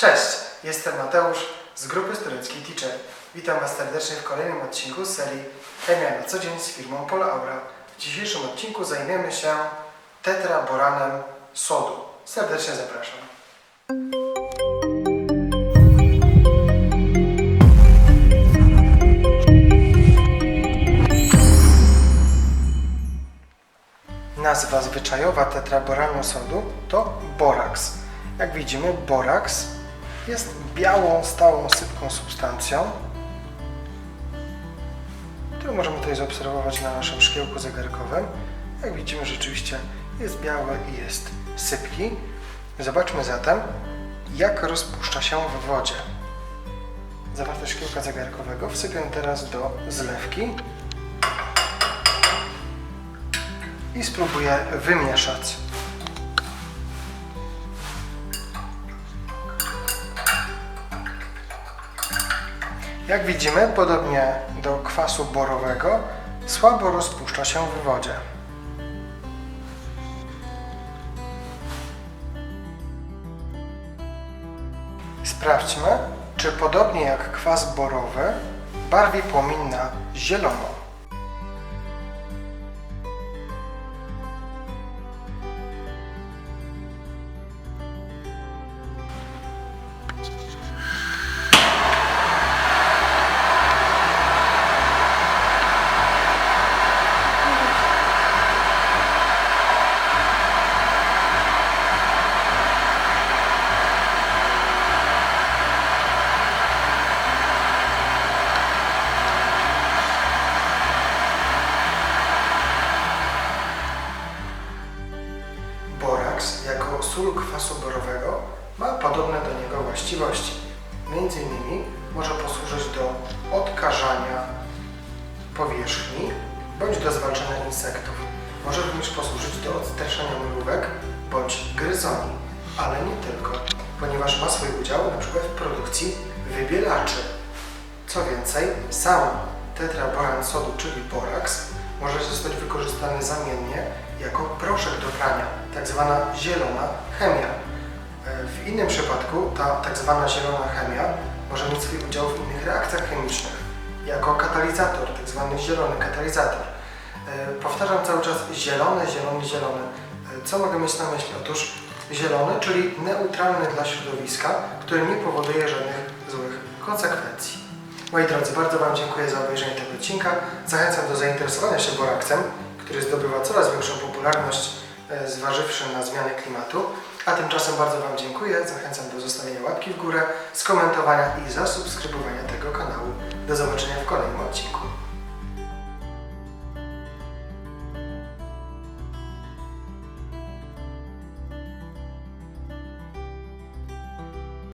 Cześć, jestem Mateusz z grupy studenckiej Teacher. Witam Was serdecznie w kolejnym odcinku z serii Chemia na co dzień z firmą Polaura. W dzisiejszym odcinku zajmiemy się tetraboranem sodu. Serdecznie zapraszam. Nazwa zwyczajowa tetraboranu sodu to boraks. Jak widzimy, boraks jest białą, stałą, sypką substancją, którą możemy tutaj zaobserwować na naszym szkiełku zegarkowym. Jak widzimy, rzeczywiście jest białe i jest sypki. Zobaczmy zatem, jak rozpuszcza się w wodzie. Zawartość szkiełka zegarkowego wsypię teraz do zlewki i spróbuję wymieszać. Jak widzimy, podobnie do kwasu borowego, słabo rozpuszcza się w wodzie. Sprawdźmy, czy podobnie jak kwas borowy, barwi płomień na zielono. Boraks jako sól kwasu borowego ma podobne do niego właściwości. Między innymi może posłużyć do odkażania powierzchni bądź do zwalczania insektów. Może również posłużyć do odstraszania mrówek bądź gryzoni, ale nie tylko, ponieważ ma swój udział np. w produkcji wybielaczy. Co więcej, sam tetraboran sodu, czyli boraks, może zostać wykorzystany zamiennie jako proszek do prania, tak zwana zielona chemia. E, W innym przypadku ta tak zwana zielona chemia może mieć swój udział w innych reakcjach chemicznych, jako katalizator, tak zwany zielony katalizator. E, Powtarzam cały czas zielony, zielony, zielony. E, Co mogę mieć na myśli? Otóż zielony, czyli neutralny dla środowiska, który nie powoduje żadnych złych konsekwencji. Moi drodzy, bardzo Wam dziękuję za obejrzenie tego odcinka. Zachęcam do zainteresowania się boraksem, który zdobywa coraz większą popularność, e, zważywszy na zmianę klimatu. A tymczasem bardzo Wam dziękuję. Zachęcam do zostawienia łapki w górę, skomentowania i zasubskrybowania tego kanału. Do zobaczenia w kolejnym odcinku.